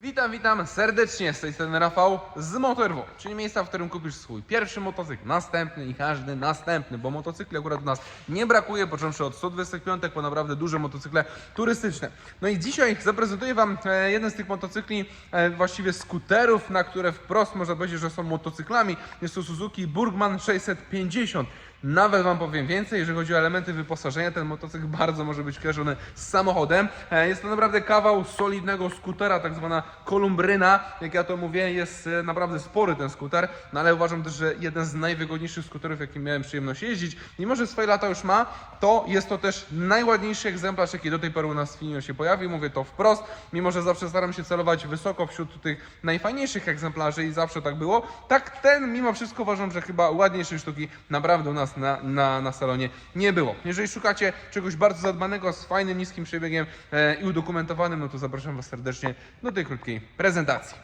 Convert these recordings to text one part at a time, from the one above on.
Witam, witam serdecznie z tej strony Rafał z Motorwo, czyli miejsca, w którym kupisz swój pierwszy motocykl, następny i każdy następny, bo motocykli akurat u nas nie brakuje, począwszy od 125 po naprawdę duże motocykle turystyczne. No i dzisiaj zaprezentuję Wam e, jeden z tych motocykli, e, właściwie skuterów, na które wprost można powiedzieć, że są motocyklami. Jest to Suzuki Burgman 650. Nawet Wam powiem więcej, jeżeli chodzi o elementy wyposażenia, ten motocykl bardzo może być kojarzony z samochodem. E, Jest to naprawdę kawał solidnego skutera, tak zwana kolumbryna, jak ja to mówię, jest e, naprawdę spory ten skuter, no ale uważam też, że jeden z najwygodniejszych skuterów, jakim miałem przyjemność jeździć. Mimo, że swoje lata już ma, to jest to też najładniejszy egzemplarz, jaki do tej pory u nas w Finio się pojawił, mówię to wprost, mimo, że zawsze staram się celować wysoko wśród tych najfajniejszych egzemplarzy i zawsze tak było, tak ten mimo wszystko uważam, że chyba ładniejszej sztuki naprawdę u nas na, na, na salonie nie było. Jeżeli szukacie czegoś bardzo zadbanego, z fajnym, niskim przebiegiem e, i udokumentowanym, no to zapraszam Was serdecznie do tej krótkiej prezentacji.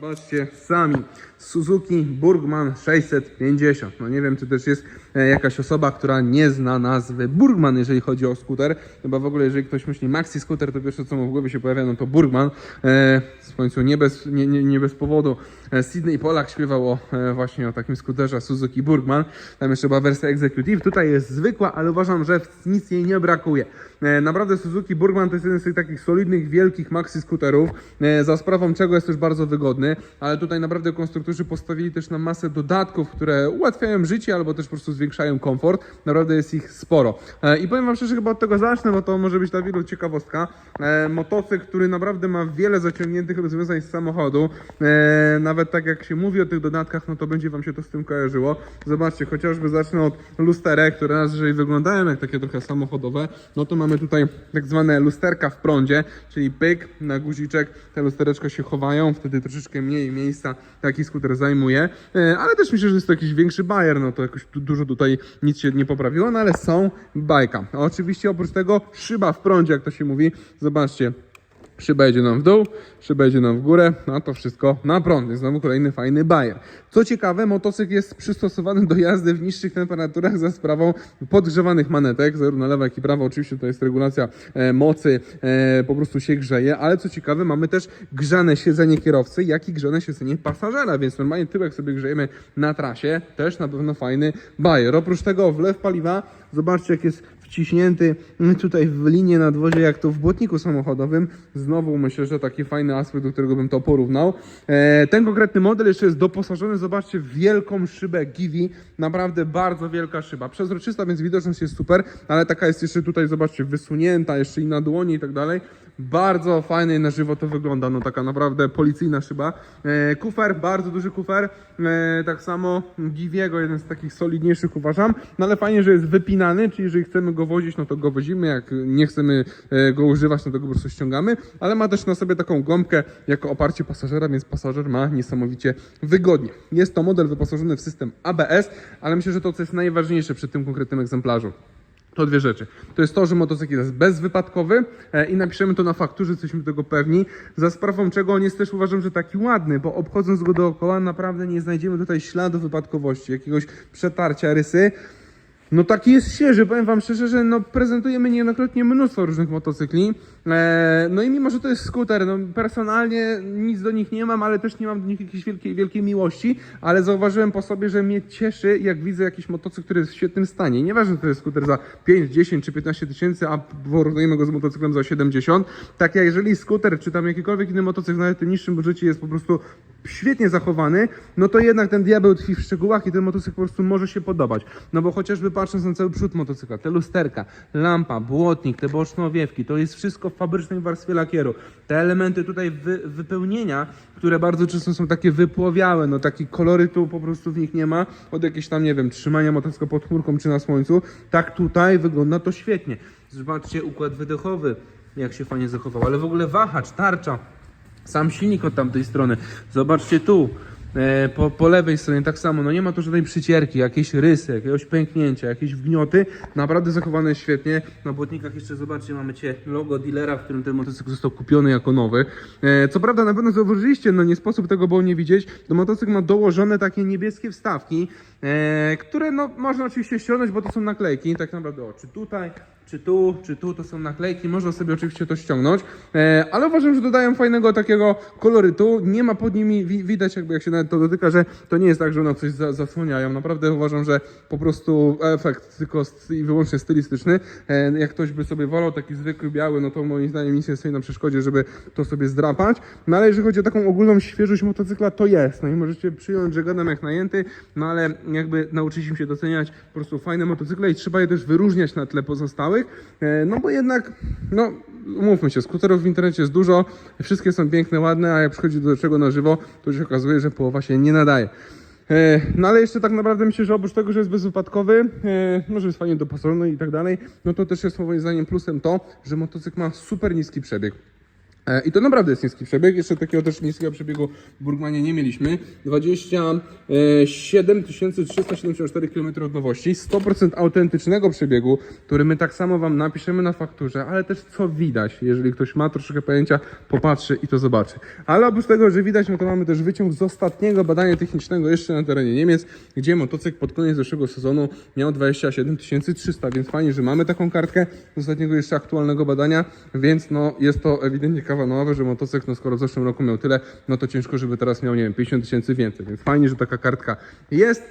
Zobaczcie sami. Suzuki Burgman 650. No nie wiem, czy też jest e, jakaś osoba, która nie zna nazwy Burgman, jeżeli chodzi o skuter. Chyba w ogóle, jeżeli ktoś myśli maxi skuter, to pierwsze, co mu w głowie się pojawia, no to Burgman. E, w końcu nie bez, nie, nie, nie bez powodu Sydney Polak śpiewał o, e, właśnie o takim skuterze Suzuki Burgman. Tam jeszcze była wersja Executive. Tutaj jest zwykła, ale uważam, że nic jej nie brakuje. E, Naprawdę Suzuki Burgman to jest jeden z tych takich solidnych, wielkich maxi skuterów, e, za sprawą czego jest też bardzo wygodny, ale tutaj naprawdę konstruktorzy postawili też na masę dodatków, które ułatwiają życie albo też po prostu zwiększają komfort. Naprawdę jest ich sporo. E, I powiem Wam szczerze, chyba od tego zacznę, bo to może być dla wielu ciekawostka. E, Motocykl, który naprawdę ma wiele zaciągniętych rozwiązań z samochodu. E, Nawet tak jak się mówi o tych dodatkach, no to będzie Wam się to z tym kojarzyło. Zobaczcie, chociażby zacznę od lusterek, które raz, jeżeli wyglądają jak takie trochę samochodowe, no to mamy tutaj tak zwane lusterka w prądzie, czyli pyk na guziczek, te lustereczka się chowają, wtedy troszeczkę mniej miejsca taki skuter zajmuje, E, ale też myślę, że jest to jakiś większy bajer, no to jakoś dużo tutaj nic się nie poprawiło, no ale są bajka. A oczywiście oprócz tego szyba w prądzie, jak to się mówi, zobaczcie, Szyba nam w dół, szyba nam w górę, no to wszystko na prąd, jest znowu kolejny fajny bajer. Co ciekawe, motocykl jest przystosowany do jazdy w niższych temperaturach za sprawą podgrzewanych manetek, zarówno lewa jak i prawa, oczywiście to jest regulacja e, mocy, e, po prostu się grzeje, ale co ciekawe, mamy też grzane siedzenie kierowcy, jak i grzane siedzenie pasażera, więc normalnie tyłek sobie grzejemy na trasie, też na pewno fajny bajer. Oprócz tego wlew paliwa, zobaczcie jak jest wciśnięty tutaj w linię nadwozie, jak to w błotniku samochodowym. Znowu myślę, że taki fajny aspekt, do którego bym to porównał. E, ten konkretny model jeszcze jest doposażony, zobaczcie, w wielką szybę Givi. Naprawdę bardzo wielka szyba. Przezroczysta, więc widoczność jest super, ale taka jest jeszcze tutaj, zobaczcie, wysunięta, jeszcze i na dłoni i tak dalej. Bardzo fajnie i na żywo to wygląda, no taka naprawdę policyjna szyba. E, kufer, bardzo duży kufer, e, tak samo Giviego, jeden z takich solidniejszych uważam, no ale fajnie, że jest wypinany, czyli jeżeli chcemy go wozić, no to go wozimy, jak nie chcemy e, go używać, no to go po prostu ściągamy, ale ma też na sobie taką gąbkę jako oparcie pasażera, więc pasażer ma niesamowicie wygodnie. Jest to model wyposażony w system ABS, ale myślę, że to co jest najważniejsze przy tym konkretnym egzemplarzu. To dwie rzeczy. To jest to, że motocykl jest bezwypadkowy e, i napiszemy to na fakturze, jesteśmy tego pewni, za sprawą czego on jest też uważam, że taki ładny, bo obchodząc go dookoła naprawdę nie znajdziemy tutaj śladu wypadkowości, jakiegoś przetarcia rysy. No taki jest świeży, powiem Wam szczerze, że no, prezentujemy niejednokrotnie mnóstwo różnych motocykli. E, no i mimo, że to jest skuter, no personalnie nic do nich nie mam, ale też nie mam do nich jakiejś wielkiej, wielkiej miłości, ale zauważyłem po sobie, że mnie cieszy, jak widzę jakiś motocykl, który jest w świetnym stanie. Nieważne, czy to jest skuter za 5, 10 czy 15 tysięcy, a porównujemy go z motocyklem za 70. Tak jak jeżeli skuter, czy tam jakikolwiek inny motocykl nawet w niższym budżecie jest po prostu świetnie zachowany, no to jednak ten diabeł tkwi w szczegółach i ten motocykl po prostu może się podobać. No bo chociażby patrząc na cały przód motocykla, te lusterka, lampa, błotnik, te boczne owiewki, to jest wszystko w fabrycznej warstwie lakieru. Te elementy tutaj wy, wypełnienia, które bardzo często są takie wypłowiałe, no taki kolorytu po prostu w nich nie ma, od jakiegoś tam, nie wiem, trzymania motocykla pod chmurką czy na słońcu, tak tutaj wygląda to świetnie. Zobaczcie układ wydechowy, jak się fajnie zachował, ale w ogóle wahacz, tarcza, sam silnik od tamtej strony. Zobaczcie tu. E, po, po lewej stronie tak samo, no nie ma tu żadnej przycierki, jakieś rysy, jakiegoś pęknięcia, jakieś wgnioty. Naprawdę zachowane świetnie. Na błotnikach jeszcze zobaczcie, mamy cię logo dealera, w którym ten motocykl został kupiony jako nowy. E, co prawda na pewno zauważyliście, no nie sposób tego było nie widzieć, to motocykl ma dołożone takie niebieskie wstawki, e, które no można oczywiście ściągnąć, bo to są naklejki, tak naprawdę o, czy tutaj, czy tu, czy tu, to są naklejki, można sobie oczywiście to ściągnąć, e, ale uważam, że dodają fajnego takiego kolorytu, nie ma pod nimi, wi widać jakby jak się nawet to dotyka, że to nie jest tak, że one coś za zasłaniają, naprawdę uważam, że po prostu efekt tylko i wyłącznie stylistyczny, e, jak ktoś by sobie wolał taki zwykły biały, no to moim zdaniem nic nie stoi na przeszkodzie, żeby to sobie zdrapać, no ale jeżeli chodzi o taką ogólną świeżość motocykla, to jest, no i możecie przyjąć, że gadam jak najęty, no ale jakby nauczyliśmy się doceniać po prostu fajne motocykle i trzeba je też wyróżniać na tle pozostałych, e, no bo jednak, no umówmy się, skuterów w internecie jest dużo, wszystkie są piękne, ładne, a jak przychodzi do czego na żywo, to się okazuje, że połowa się nie nadaje. E, No ale jeszcze tak naprawdę myślę, że oprócz tego, że jest bezwypadkowy, e, no, że jest fajnie dopasowy i tak dalej, no to też jest moim zdaniem plusem to, że motocykl ma super niski przebieg. E, I to naprawdę jest niski przebieg. Jeszcze takiego też niskiego przebiegu w Burgmanie nie mieliśmy. 27 374 km od nowości. 100% autentycznego przebiegu, który my tak samo Wam napiszemy na fakturze, ale też co widać. Jeżeli ktoś ma troszkę pojęcia, popatrzy i to zobaczy. Ale oprócz tego, że widać, no to mamy też wyciąg z ostatniego badania technicznego jeszcze na terenie Niemiec, gdzie motocykl pod koniec zeszłego sezonu miał 27 300, więc fajnie, że mamy taką kartkę z ostatniego jeszcze aktualnego badania, więc no jest to ewidentnie kawa nowa, że motocykl, no skoro w zeszłym roku miał tyle, no to ciężko, żeby teraz miał, nie wiem, 50 tysięcy więcej, więc fajnie, że taka kartka jest.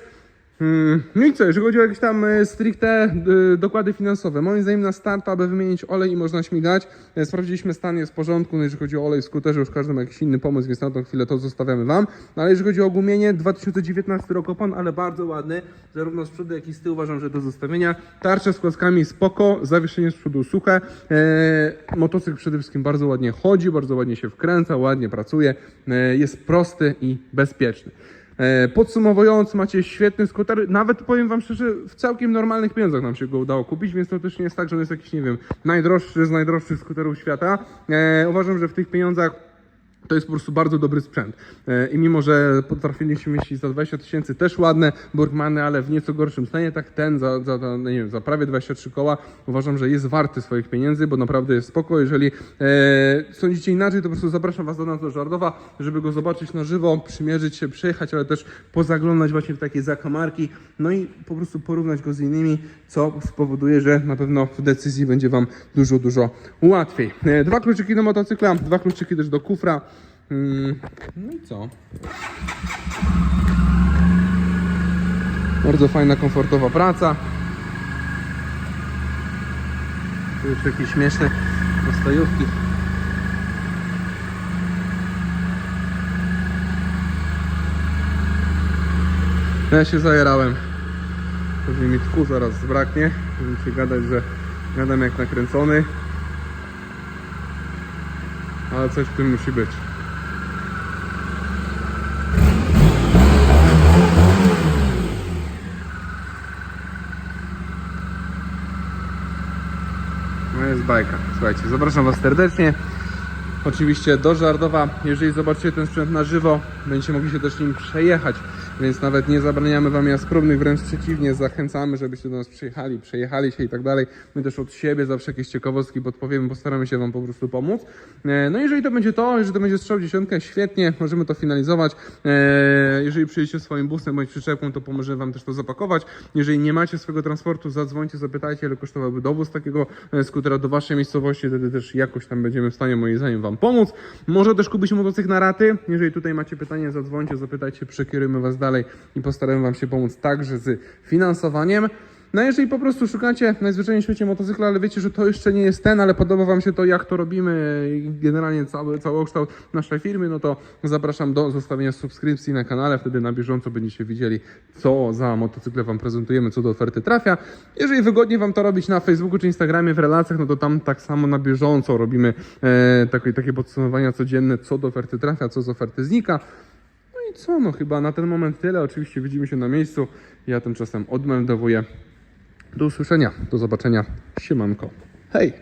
Hmm, No i co, jeżeli chodzi o jakieś tam e, stricte e, dokłady finansowe, moim zdaniem na start, aby wymienić olej i można śmigać, e, sprawdziliśmy stan jest w porządku, no jeżeli chodzi o olej w skuterze, już każdy ma jakiś inny pomysł, więc na tą chwilę to zostawiamy Wam, no ale jeżeli chodzi o gumienie, 2019 rok opan, ale bardzo ładny, zarówno z przodu, jak i z tyłu uważam, że do zostawienia, tarcze z kłaskami spoko, zawieszenie z przodu suche, e, motocykl przede wszystkim bardzo ładnie chodzi, bardzo ładnie się wkręca, ładnie pracuje, e, jest prosty i bezpieczny. E, Podsumowując, macie świetny skuter. Nawet powiem Wam szczerze, w całkiem normalnych pieniądzach nam się go udało kupić, więc to też nie jest tak, że on jest jakiś, nie wiem, najdroższy z najdroższych skuterów świata. E, uważam, że w tych pieniądzach to jest po prostu bardzo dobry sprzęt. E, I mimo, że potrafiliśmy mieścić za 20 tysięcy też ładne Burgmany, ale w nieco gorszym stanie, tak ten za, za, za, no nie wiem, za prawie 23 koła uważam, że jest warty swoich pieniędzy, bo naprawdę jest spoko. Jeżeli e, sądzicie inaczej, to po prostu zapraszam Was do nas do Żardowa, żeby go zobaczyć na żywo, przymierzyć się, przejechać, ale też pozaglądać właśnie w takie zakamarki, no i po prostu porównać go z innymi, co spowoduje, że na pewno w decyzji będzie Wam dużo, dużo łatwiej. E, Dwa kluczyki do motocykla, dwa kluczyki też do kufra. Mm, No i co? Bardzo fajna, komfortowa praca. Tu już jakieś śmieszne postojówki. Ja się zajerałem. Pewnie mi tchu zaraz zbraknie. Będziecie gadać, że gadam jak nakręcony. Ale coś w tym musi być. No jest bajka. Słuchajcie, zapraszam Was serdecznie. Oczywiście do Żardowa, jeżeli zobaczycie ten sprzęt na żywo, będziecie mogli się też nim przejechać, więc nawet nie zabraniamy Wam jazd wręcz przeciwnie, zachęcamy, żebyście do nas przyjechali, przejechali się i tak dalej. My też od siebie zawsze jakieś ciekawostki podpowiemy, postaramy się Wam po prostu pomóc. E, No jeżeli to będzie to, jeżeli to będzie strzał dziesiątkę, świetnie, możemy to finalizować. E, Jeżeli przyjedziecie swoim busem bądź przyczepą, to pomożemy Wam też to zapakować. Jeżeli nie macie swojego transportu, zadzwońcie, zapytajcie, ile kosztowałby dowóz takiego e, skutera do Waszej miejscowości, wtedy też jakoś tam będziemy w stanie, moim zdaniem, Wam pomóc. Może też kupić motocykl na raty. Jeżeli tutaj macie pytanie, zadzwońcie, zapytajcie, przekierujemy Was dalej i postaramy Wam się pomóc także z finansowaniem. No jeżeli po prostu szukacie najzwyczajniej w świecie motocykla, ale wiecie, że to jeszcze nie jest ten, ale podoba Wam się to, jak to robimy i generalnie cały, cały kształt naszej firmy, no to zapraszam do zostawienia subskrypcji na kanale, wtedy na bieżąco będziecie widzieli, co za motocykle Wam prezentujemy, co do oferty trafia. Jeżeli wygodnie Wam to robić na Facebooku czy Instagramie w relacjach, no to tam tak samo na bieżąco robimy e, takie, takie podsumowania codzienne, co do oferty trafia, co z oferty znika. I co, no chyba na ten moment tyle. Oczywiście widzimy się na miejscu. Ja tymczasem odmeldowuję. Do usłyszenia, do zobaczenia. Siemanko. Hej!